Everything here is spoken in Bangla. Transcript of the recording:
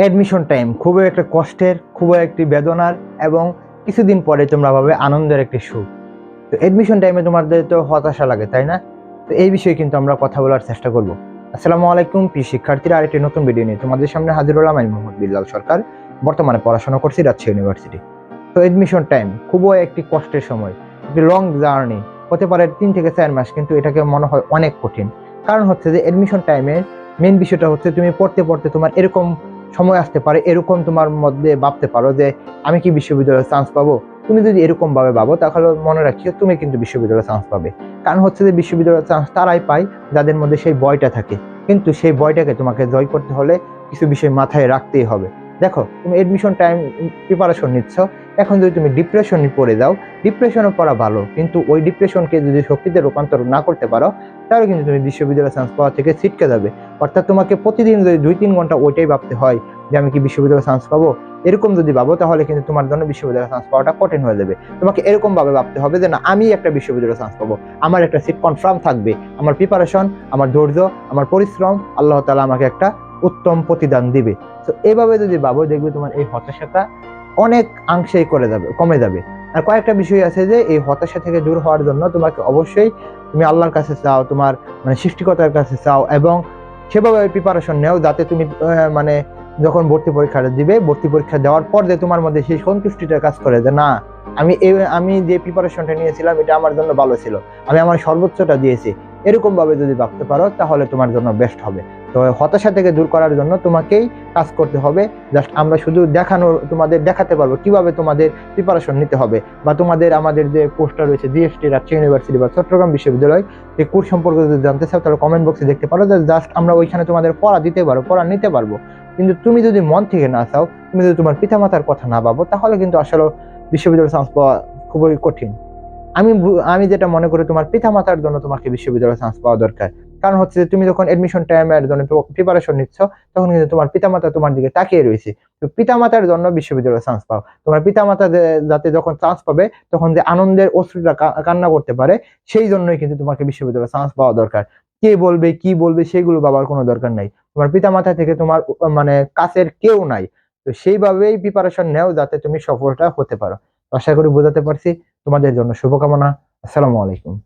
অ্যাডমিশন টাইম খুবই একটা কষ্টের, খুবই একটি বেদনার এবং কিছুদিন পরে তোমরা পাবে আনন্দের একটি সুখ। তো অ্যাডমিশন টাইমে তোমাদের তো হতাশা লাগে, তাই না? তো এই বিষয়ে কিন্তু আমরা কথা বলার চেষ্টা করব। আসসালামু আলাইকুম পি শিক্ষার্থীরা, আরেকটি নতুন ভিডিও নিয়ে তোমাদের সামনে হাজির হলাম আমি মোহাম্মদ বিল্লাল সরকার, বর্তমানে পড়াশোনা করছি রাজশাহী ইউনিভার্সিটি তো অ্যাডমিশন টাইম খুবই একটি কষ্টের সময়, একটি লং জার্নি হতে পারে তিন থেকে চার মাস, কিন্তু এটাকে মনে হয় অনেক কঠিন। কারণ হচ্ছে যে অ্যাডমিশন টাইমে মেন বিষয়টা হচ্ছে তুমি পড়তে পড়তে তোমার এরকম সময় আসতে পারে, এরকম তোমার মধ্যে ভাবতে পারো যে আমি কি বিশ্ববিদ্যালয়ে চান্স পাবো? তুমি যদি এরকমভাবে ভাবো, তাহলে মনে রাখিও তুমি কিন্তু বিশ্ববিদ্যালয়ে চান্স পাবে। কারণ হচ্ছে যে বিশ্ববিদ্যালয়ের চান্স তারাই পায় যাদের মধ্যে সেই বয়টা থাকে। কিন্তু সেই বয়টাকে তোমাকে জয় করতে হলে কিছু বিষয় মাথায় রাখতেই হবে। দেখো, তুমি এডমিশন টাইম প্রিপারেশন নিচ্ছ, এখন যদি তুমি ডিপ্রেশনে পড়ে যাও ডিপ্রেশনে পড়া ভালো, কিন্তু ওই ডিপ্রেশনকে যদি শক্তিতে রূপান্তর না করতে পারো, তাহলে কিন্তু তুমি বিশ্ববিদ্যালয় চান্স পাওয়া থেকে ছিটকে যাবে। অর্থাৎ তোমাকে প্রতিদিন যদি দুই তিন ঘণ্টা ওইটাই ভাবতে হয় যে আমি কি বিশ্ববিদ্যালয়ে চান্স পাবো? এরকম যদি ভাবো, তাহলে কিন্তু তোমার জন্য বিশ্ববিদ্যালয়ে চান্স পাওয়াটা কঠিন হয়ে যাবে। তোমাকে এরকমভাবে ভাবতে হবে যে না, আমি একটা বিশ্ববিদ্যালয়ে চান্স পাবো। আমার একটা সিট কনফার্ম থাকবে। আমার প্রিপারেশন আমার ধৈর্য, আমার পরিশ্রম, আল্লাহ তালা আমাকে একটা উত্তম প্রতিদান দিবে। তো এভাবে যদি ভাবো দেখবে তোমার এই হতাশাটা অনেক অংশেই করে যাবে, কমে যাবে। আর কয়েকটা বিষয় আছে যে, এই হতাশা থেকে দূর হওয়ার জন্য তোমাকে অবশ্যই তুমি আল্লাহর কাছে চাও, তোমার মানে সৃষ্টিকর্তার কাছে চাও এবং সেভাবে প্রিপারেশন নেও যাতে তুমি মানে যখন ভর্তি পরীক্ষাটা দিবে, ভর্তি পরীক্ষা দেওয়ার পর যে তোমার মধ্যে সেই সন্তুষ্টিটা কাজ করে যে, না, আমি এ- আমি যে প্রিপারেশনটা নিয়েছিলাম, এটা আমার জন্য ভালো ছিল। আমি আমার সর্বোচ্চটা দিয়েছি। এরকম ভাবে যদি ভাবতে পারো, তাহলে তোমার জন্য বেস্ট হবে। তো হতাশা থেকে দূর করার জন্য তোমাকেই কাজ করতে হবে। জাস্ট আমরা শুধু দেখানোর তোমাদের দেখাতে পারব কীভাবে তোমাদের প্রিপারেশন নিতে হবে বা তোমাদের আমাদের যে কোর্সটা রয়েছে জিএসটি রাজশাহী ইউনিভার্সিটি বা চট্টগ্রাম বিশ্ববিদ্যালয় এই কোর্স সম্পর্কে যদি জানতে চাও, তাহলে কমেন্ট বক্সে দেখতে পারো। জাস্ট আমরা ওইখানে তোমাদের পড়া দিতে পারো, পড়া নিতে পারব। কিন্তু তুমি যদি মন থেকে না চাও, তুমি যদি তোমার পিতামাতার কথা না ভাবো, তাহলে কিন্তু আসলে বিশ্ববিদ্যালয় চান্স পাওয়া খুবই কঠিন। আমি আমি যেটা মনে করি, তোমার পিতামাতার জন্য তোমাকে বিশ্ববিদ্যালয়ে চান্স পাওয়া দরকার। কারণ হচ্ছে যে তুমি যখন এডমিশন টাইমের জন্য প্রিপারেশন নিচ্ছ, তখন কিন্তু তোমার পিতামাতা তোমার দিকে তাকিয়ে রয়েছে। তো পিতামাতার জন্য বিশ্ববিদ্যালয়ে চান্স পাও। তোমার পিতামাতা যাতে যখন চান্স পাবে, তখন যে আনন্দের অশ্রুটা কান্না করতে পারে, সেই জন্যই কিন্তু তোমাকে বিশ্ববিদ্যালয়ে চান্স পাওয়া দরকার। কে বলবে, কি বলবে, সেগুলো বাবার কোনো দরকার নাই। তোমার পিতামাতা থেকে তোমার মানে কাছের কেউ নাই। তো সেইভাবেই প্রিপারেশন নেও যাতে তুমি সফলটা হতে পারো। আশা করি বোঝাতে পারছি। তোমাদের জন্য শুভকামনা। আসসালামু আলাইকুম।